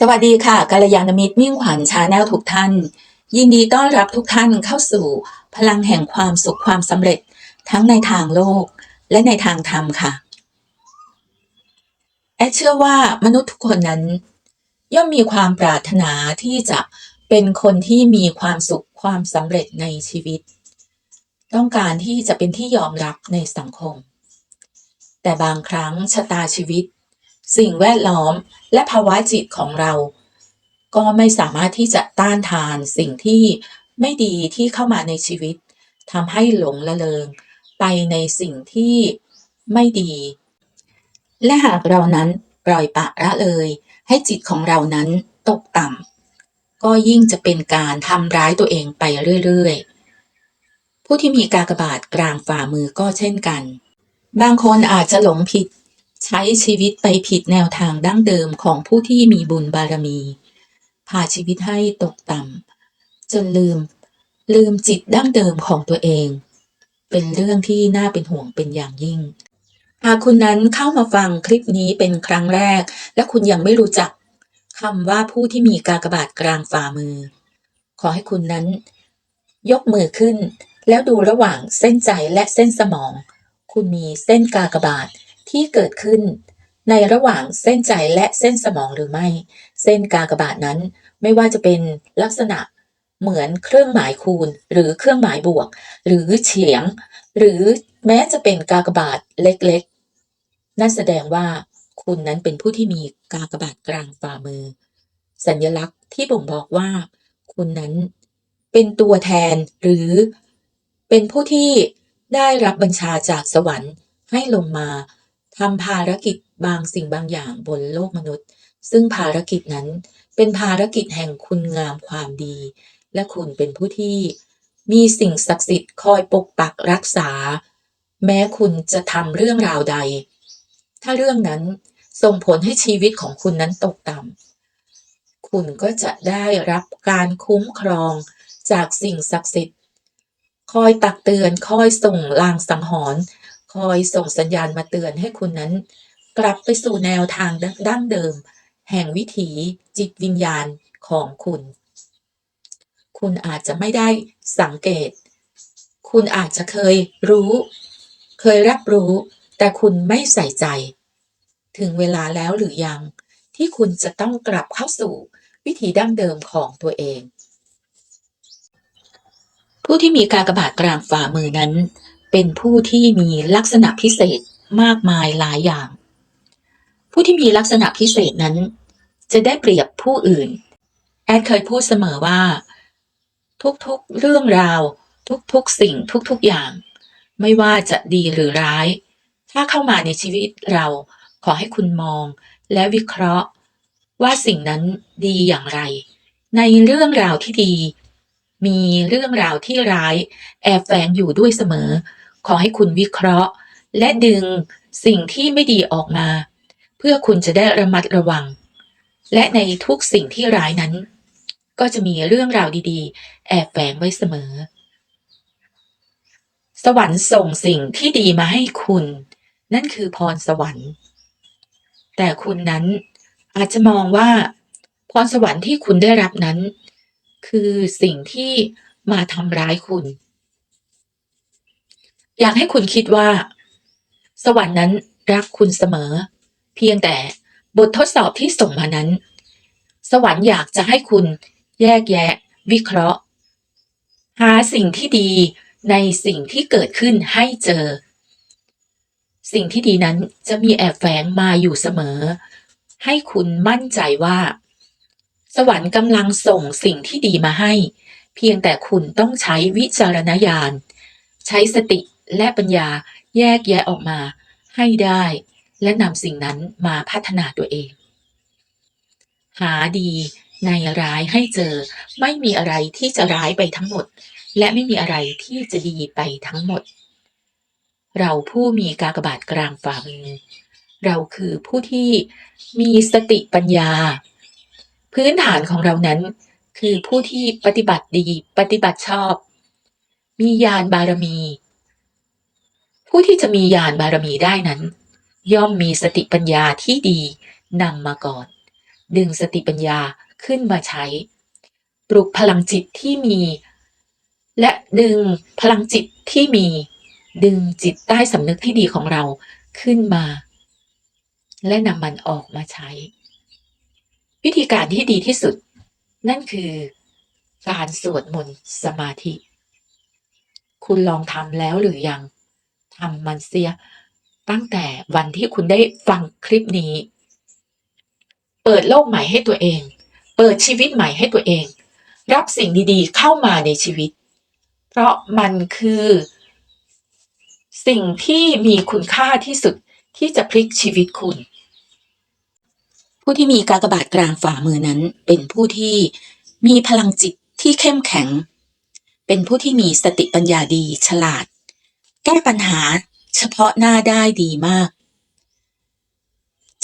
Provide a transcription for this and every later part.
สวัสดีค่ะกัลยาณมิตรมิ่งขวัญชาแนลทุกท่าน ยินดีต้อนรับทุกท่านเข้าสู่พลังแห่งความสุขความสำเร็จ ทั้งในทางโลกและในทางธรรมค่ะ แอดเชื่อว่ามนุษย์ทุกคนนั้น ย่อมมีความปรารถนาที่จะเป็นคนที่มีความสุขความสำเร็จในชีวิต ต้องการที่จะเป็นที่ยอมรับในสังคม แต่บางครั้งชะตาชีวิต สิ่งแวดล้อมและภาวะจิตของเรา ก็ไม่สามารถที่จะต้านทานสิ่งที่ไม่ดีที่เข้ามาในชีวิตทำให้หลงละเลงไปในสิ่งที่ไม่ดี และหากเรานั้นปล่อยปละละเลย ให้จิตของเรานั้นตกต่ำก็ยิ่งจะเป็นการทำร้ายตัวเองไปเรื่อยๆ ผู้ที่มีกากบาทกลางฝ่ามือก็เช่นกัน บางคนอาจจะหลงผิด ใช้ชีวิตไปผิดแนวทางดั้งเดิมของผู้ที่มีบุญบารมี พาชีวิตให้ตกต่ำจนลืม ลืมจิตดั้งเดิมของตัวเอง เป็นเรื่องที่น่าเป็นห่วงเป็นอย่างยิ่ง หากคุณนั้นเข้ามาฟังคลิปนี้เป็นครั้งแรก และคุณยังไม่รู้จักคำว่าผู้ที่มีกากบาทกลางฝ่ามือ ขอให้คุณนั้น ยกมือขึ้น แล้วดูระหว่างเส้นใจและเส้นสมอง คุณมีเส้นกากบาท ที่เกิดขึ้น ในระหว่างเส้นใจและเส้นสมองหรือไม่ เส้นกากบาทนั้นไม่ว่าจะเป็นลักษณะเหมือนเครื่องหมายคูณ หรือเครื่องหมายบวก หรือเฉียง หรือแม้จะเป็นกากบาทเล็กๆ นั่นแสดงว่าคุณนั้นเป็นผู้ที่มีกากบาทกลางฝ่ามือ สัญลักษณ์ที่บ่งบอกว่า คุณนั้นเป็นตัวแทนหรือเป็นผู้ที่ได้รับบัญชาจากสวรรค์ให้ลงมา ทำภารกิจบางสิ่งบางอย่างบนโลกมนุษย์ ซึ่งภารกิจนั้นเป็นภารกิจแห่งคุณงามความดี และคุณเป็นผู้ที่มีสิ่งศักดิ์สิทธิ์คอยปกปักรักษา แม้คุณจะทำเรื่องราวใด ถ้าเรื่องนั้นส่งผลให้ชีวิตของคุณนั้นตกต่ำคุณก็จะได้รับการคุ้มครองจากสิ่งศักดิ์สิทธิ์ คอยตักเตือนคอยส่งลางสังหรณ์ คอยส่งสัญญาณมาเตือนให้คุณนั้น กลับไปสู่แนวทางดั้งเดิม แห่งวิถีจิตวิญญาณของคุณ คุณอาจจะไม่ได้สังเกต คุณอาจจะเคยรู้ เคยรับรู้ แต่คุณไม่ใส่ใจ ถึงเวลาแล้วหรือยัง ที่คุณจะต้องกลับเข้าสู่วิถีดั้งเดิมของตัวเอง ผู้ที่มีกากบาทกลางฝ่ามือนั้น เป็นผู้ที่มีลักษณะพิเศษมากมายหลายอย่าง ผู้ที่มีลักษณะพิเศษนั้น จะได้เปรียบผู้อื่น แอดเคยพูดเสมอว่า ทุกๆเรื่องราว ทุกๆสิ่งทุกๆอย่าง ไม่ว่าจะดีหรือร้าย ถ้าเข้ามาในชีวิตเราขอให้คุณมองและวิเคราะห์ ว่าสิ่งนั้นดีอย่างไร ในเรื่องราวที่ดี มีเรื่องราวที่ร้าย แอบแฝงอยู่ด้วยเสมอ ขอให้คุณวิเคราะห์ และดึงสิ่งที่ไม่ดีออกมา เพื่อคุณจะได้ระมัดระวัง และในทุกสิ่งที่ร้ายนั้น ก็จะมีเรื่องราวดีๆ แอบแฝงไว้เสมอ สวรรค์ส่งสิ่งที่ดีมาให้คุณ นั่นคือพรสวรรค์ แต่คุณนั้นอาจจะมองว่าพรสวรรค์ที่คุณได้รับนั้น คือสิ่งที่มาทำร้ายคุณ อยากให้คุณคิดว่า สวรรค์นั้นรักคุณเสมอ เพียงแต่บททดสอบที่ส่งมานั้น สวรรค์อยากจะให้คุณแยกแยะ วิเคราะห์ หาสิ่งที่ดีในสิ่งที่เกิดขึ้นให้เจอ สิ่งที่ดีนั้นจะมีแอบแฝงมาอยู่เสมอ ให้คุณมั่นใจว่า สวรรค์กำลังส่งสิ่งที่ดีมาให้ เพียงแต่คุณต้องใช้วิจารณญาณ ใช้สติ และปัญญาแยกแยะออกมาให้ได้ และนำสิ่งนั้นมาพัฒนาตัวเอง หาดีในร้ายให้เจอ ไม่มีอะไรที่จะร้ายไปทั้งหมด และไม่มีอะไรที่จะดีไปทั้งหมด เราผู้มีกากบาทกลางฝ่ามือ เราคือผู้ที่มีสติปัญญา พื้นฐานของเรานั้นคือผู้ที่ปฏิบัติดีปฏิบัติชอบ มีญาณบารมี ผู้ที่จะมีญาณบารมีได้นั้น ย่อมมีสติปัญญาที่ดีนำมาก่อน ดึงสติปัญญาขึ้นมาใช้ ปลุกพลังจิตที่มี และดึงพลังจิตที่มี ดึงจิตใต้สำนึกที่ดีของเราขึ้นมา และนำมันออกมาใช้ วิธีการที่ดีที่สุด นั่นคือการสวดมนต์สมาธิ คุณลองทำแล้วหรือยัง ทำมันเสีย ตั้งแต่วันที่คุณได้ฟังคลิปนี้ เปิดโลกใหม่ให้ตัวเอง เปิดชีวิตใหม่ให้ตัวเอง รับสิ่งดีๆ เข้ามาในชีวิต เพราะมันคือ สิ่งที่มีคุณค่าที่สุดที่จะพลิกชีวิตคุณ ผู้ที่มีกากบาทกลางฝ่ามือนั้น เป็นผู้ที่มีพลังจิตที่เข้มแข็ง เป็นผู้ที่มีสติปัญญาดีฉลาด แก้ปัญหาเฉพาะหน้าได้ดีมาก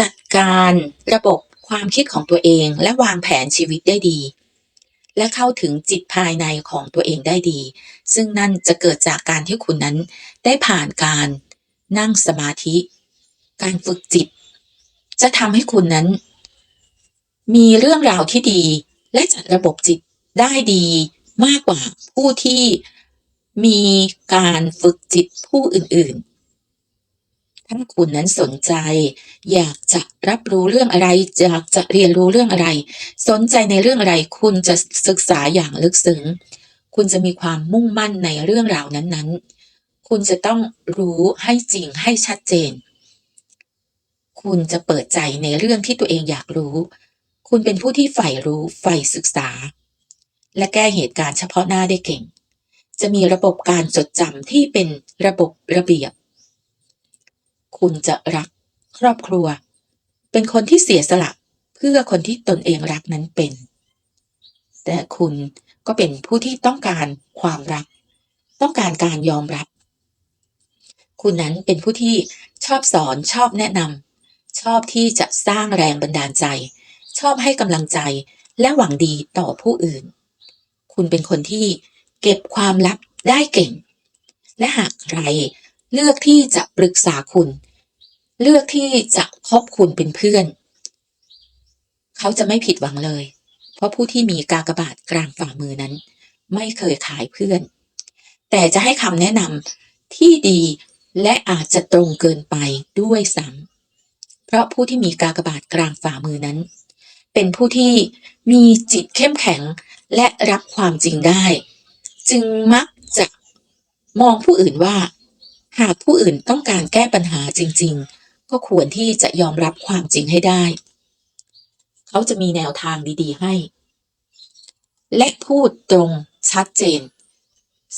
จัดการระบบความคิดของตัวเองและวางแผนชีวิตได้ดี และเข้าถึงจิตภายในของตัวเองได้ดี ซึ่งนั่นจะเกิดจากการที่คุณนั้นได้ผ่านการนั่งสมาธิ การฝึกจิต จะทำให้คุณนั้น มีเรื่องราวที่ดีและจัดระบบจิตได้ดีมากกว่าผู้ที่ มีการฝึกจิตผู้อื่นๆ ถ้าคุณนั้นสนใจ อยากจะรับรู้เรื่องอะไร อยากจะเรียนรู้เรื่องอะไร สนใจในเรื่องอะไร คุณจะศึกษาอย่างลึกซึ้ง คุณจะมีความมุ่งมั่นในเรื่องราวนั้นๆ คุณจะต้องรู้ให้จริงให้ชัดเจน คุณจะเปิดใจในเรื่องที่ตัวเองอยากรู้ คุณเป็นผู้ที่ใฝ่รู้ใฝ่ศึกษา และแก้เหตุการณ์เฉพาะหน้าได้เก่ง จะมีระบบการจดจำที่เป็นระบบระเบียบ คุณจะรักครอบครัว เป็นคนที่เสียสละเพื่อคนที่ตนเองรักนั้นเป็น แต่คุณก็เป็นผู้ที่ต้องการความรัก ต้องการการยอมรับ คุณนั้นเป็นผู้ที่ชอบสอนชอบแนะนำชอบที่จะสร้างแรงบันดาลใจ ชอบให้กำลังใจและหวังดีต่อผู้อื่น คุณเป็นคนที่ เก็บความลับได้เก่ง และหากใครเลือกที่จะปรึกษาคุณ เลือกที่จะคบคุณเป็นเพื่อน เขาจะไม่ผิดหวังเลย เพราะผู้ที่มีกากบาทกลางฝ่ามือนั้น ไม่เคยขายเพื่อน แต่จะให้คำแนะนำที่ดีและอาจจะตรงเกินไปด้วยซ้ำเพราะผู้ที่มีกากบาทกลางฝ่ามือนั้น เป็นผู้ที่มีจิตเข้มแข็งและรับความจริงได้ จึงมักจะมองผู้อื่นว่า หากผู้อื่นต้องการแก้ปัญหาจริง ๆ ก็ควรที่จะยอมรับความจริงให้ได้ เขาจะมีแนวทางดีๆให้ และพูดตรงชัดเจน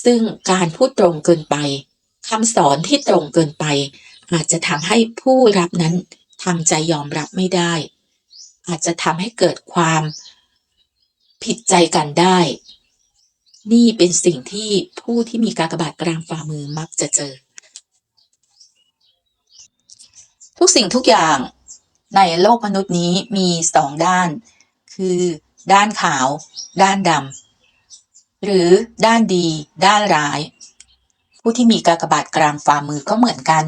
ซึ่งการพูดตรงเกินไปคำสอนที่ตรงเกินไป อาจจะทำให้ผู้รับนั้นทำใจยอมรับไม่ได้ อาจจะทำให้เกิดความผิดใจกันได้ นี่เป็นสิ่งที่ผู้ที่มีกากบาทกลางฝ่ามือมักจะเจอ ทุกสิ่งทุกอย่างในโลกมนุษย์นี้มีสองด้าน คือด้านขาว ด้านดำหรือด้านดี ด้านร้าย ผู้ที่มีกากบาทกลางฝ่ามือก็เหมือนกัน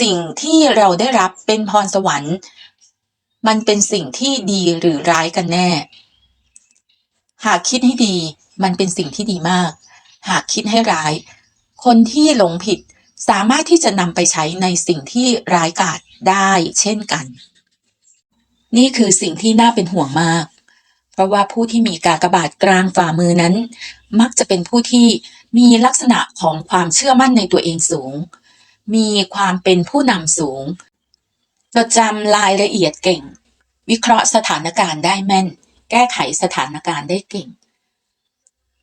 สิ่งที่เราได้รับเป็นพรสวรรค์ มันเป็นสิ่งที่ดีหรือร้ายกันแน่ หากคิดให้ดี มันเป็นสิ่งที่ดีมาก หากคิดให้ร้าย คนที่หลงผิดสามารถที่จะนำไปใช้ในสิ่งที่ร้ายกาจได้เช่นกัน นี่คือสิ่งที่น่าเป็นห่วงมาก เพราะว่าผู้ที่มีกากบาทกลางฝ่ามือนั้น มักจะเป็นผู้ที่มีลักษณะของความเชื่อมั่นในตัวเองสูง มีความเป็นผู้นำสูงจดจำรายละเอียดเก่ง วิเคราะห์สถานการณ์ได้แม่น แก้ไขสถานการณ์ได้เก่ง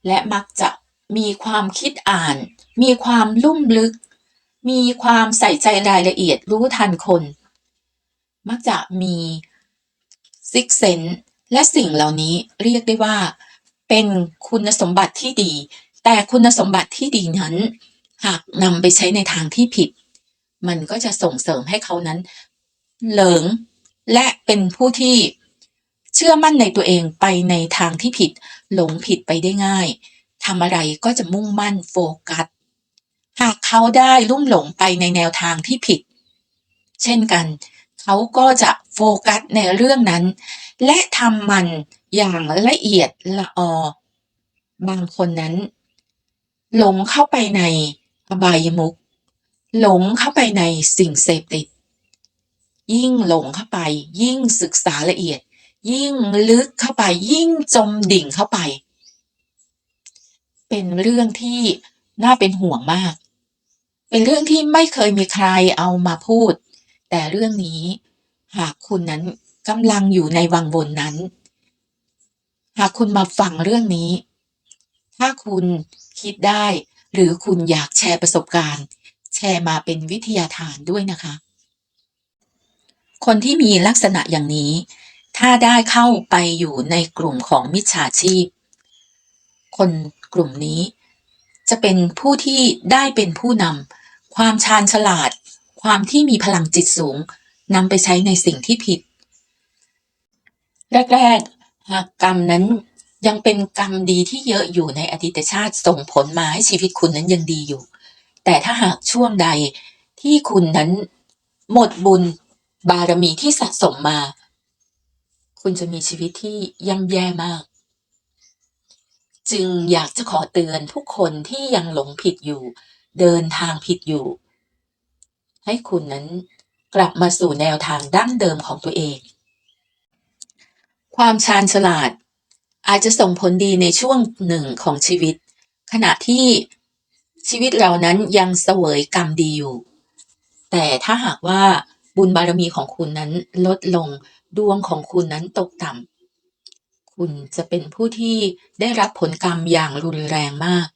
และมักจะมีความคิดอ่าน มีความลุ่มลึก มีความใส่ใจรายละเอียดรู้ทันคน มักจะมีซิกเซนและสิ่งเหล่านี้เรียกได้ว่า เป็นคุณสมบัติที่ดี แต่คุณสมบัติที่ดีนั้น หากนำไปใช้ในทางที่ผิด มันก็จะส่งเสริมให้เขานั้น เหลิง และเป็นผู้ที่ เชื่อมั่นในตัวเองไปในทางที่ผิด หลงผิดไปได้ง่ายทำอะไรก็จะมุ่งมั่นโฟกัส หากเขาได้ลุ่มหลงไปในแนวทางที่ผิด เช่นกัน เขาก็จะโฟกัสในเรื่องนั้น และทำมันอย่างละเอียดละออบางคนนั้น หลงเข้าไปในอบายมุขหลงเข้าไปในสิ่งเสพติด ยิ่งหลงเข้าไป ยิ่งศึกษาละเอียด ยิ่งลึกเข้าไปยิ่งจมดิ่งเข้าไป เป็นเรื่องที่น่าเป็นห่วงมาก เป็นเรื่องที่ไม่เคยมีใครเอามาพูด แต่เรื่องนี้หากคุณนั้นกำลังอยู่ในวังวนนั้น หากคุณมาฟังเรื่องนี้ ถ้าคุณคิดได้ หรือคุณอยากแชร์ประสบการณ์ แชร์มาเป็นวิทยาทานด้วยนะคะ คนที่มีลักษณะอย่างนี้ ถ้าได้เข้าไปอยู่ในกลุ่มของมิจฉาชีพ คนกลุ่มนี้ จะเป็นผู้ที่ได้เป็นผู้นำความชาญฉลาด ความที่มีพลังจิตสูงนำไปใช้ในสิ่งที่ผิด แรกๆหากกรรมนั้นยังเป็นกรรมดีที่เยอะอยู่ในอดีตชาติส่งผลมาให้ชีวิตคุณนั้นยังดีอยู่ แต่ถ้าหากช่วงใดที่คุณนั้นหมดบุญบารมีที่สะสมมา คุณจะมีชีวิตที่ย่ำแย่มาก จึงอยากจะขอเตือนทุกคนที่ยังหลงผิดอยู่ เดินทางผิดอยู่ ให้คุณนั้นกลับมาสู่แนวทางดั้งเดิมของตัวเอง ความชาญฉลาด อาจจะส่งผลดีในช่วงหนึ่งของชีวิต ขณะที่ชีวิตเรานั้นยังเสวยกรรมดีอยู่ แต่ถ้าหากว่าบุญบารมีของคุณนั้นลดลง ดวงของคุณนั้นตกต่ำ คุณจะเป็นผู้ที่ได้รับผลกรรมอย่างรุนแรงมาก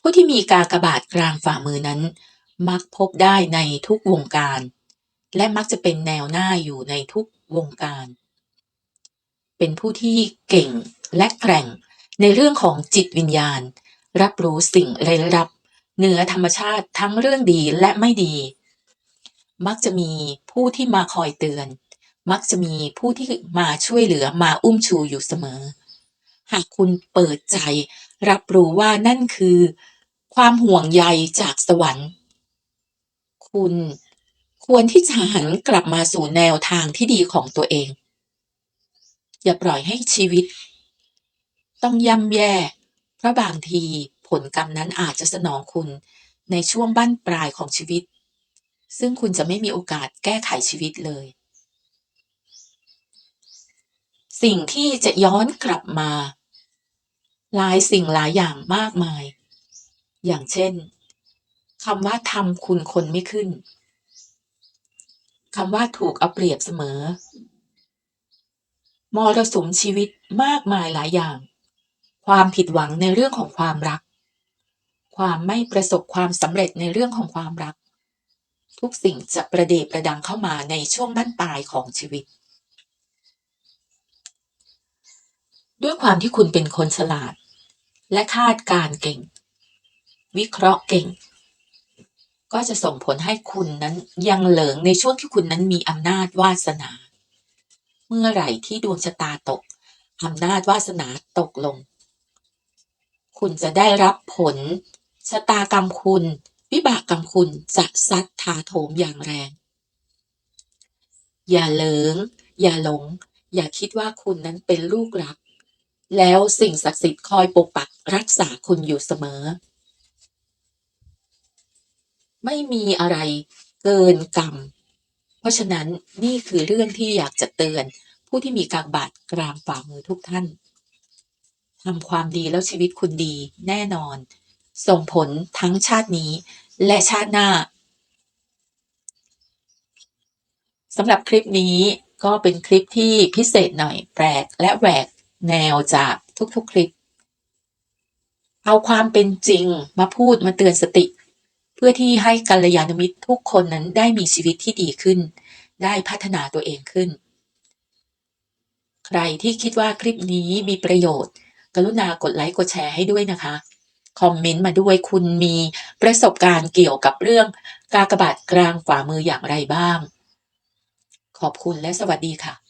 ผู้ที่มีกากบาทกลางฝ่ามือนั้น มักพบได้ในทุกวงการ และมักจะเป็นแนวหน้าอยู่ในทุกวงการ เป็นผู้ที่เก่งและแกร่งในเรื่องของจิตวิญญาณ รับรู้สิ่งลึกลับเหนือธรรมชาติทั้งเรื่องดีและไม่ดี มักจะมีผู้ที่มาคอยเตือน มักจะมีผู้ที่มาช่วยเหลือมาอุ้มชูอยู่เสมอ หากคุณเปิดใจรับรู้ว่านั่นคือ ความห่วงใยจากสวรรค์ คุณควรที่จะหันกลับมาสู่แนวทางที่ดีของตัวเอง อย่าปล่อยให้ชีวิต ต้องย่ำแย่ เพราะบางทีผลกรรมนั้นอาจจะสนองคุณในช่วงบั้นปลายของชีวิต ซึ่งคุณจะไม่มีโอกาสแก้ไขชีวิตเลย สิ่งที่จะย้อนกลับมา หลายสิ่งหลายอย่างมากมาย อย่างเช่นคำว่าทำคุณคนไม่ขึ้นคำว่าถูกเอาเปรียบเสมอมรสุมชีวิตมากมายหลายอย่าง ความผิดหวังในเรื่องของความรัก ความไม่ประสบความสำเร็จในเรื่องของความรัก ทุกสิ่งจะประเดประดังเข้ามาในช่วงบั้นปลายของชีวิต ด้วยความที่คุณเป็นคนฉลาด และคาดการเก่ง วิเคราะห์เก่ง ก็จะส่งผลให้คุณนั้นยังเหลิงในช่วงที่คุณนั้นมีอำนาจวาสนา เมื่อไหร่ที่ดวงชะตาตกอำนาจวาสนาตกลง คุณจะได้รับผลชะตากรรมคุณ วิบากกรรมคุณจะซัดถาโถมอย่างแรง อย่าเหลิง อย่าหลง อย่าคิดว่าคุณนั้นเป็นลูกรัก แล้วสิ่งศักดิ์สิทธิ์คอยปกปักรักษาคุณอยู่เสมอ ไม่มีอะไรเกินกรรม เพราะฉะนั้นนี่คือเรื่องที่อยากจะเตือน ผู้ที่มีกากบาทกลางฝ่ามือทุกท่านทำความดีแล้วชีวิตคุณดีแน่นอน ส่งผลทั้งชาตินี้ และชาติหน้าสำหรับคลิปนี้ก็เป็นคลิปที่พิเศษหน่อยแปลกและแหวก แนวจากทุกๆคลิป เอาความเป็นจริงมาพูดมาเตือนสติ เพื่อที่ให้กัลยาณมิตรทุกคนนั้นได้มีชีวิตที่ดีขึ้น ได้พัฒนาตัวเองขึ้น ใครที่คิดว่าคลิปนี้มีประโยชน์ กรุณากดไลค์กดแชร์ให้ด้วยนะคะคอมเมนต์มาด้วยคุณมีประสบการณ์เกี่ยวกับเรื่องกากบาทกลางฝ่ามืออย่างไรบ้าง ขอบคุณและสวัสดีค่ะ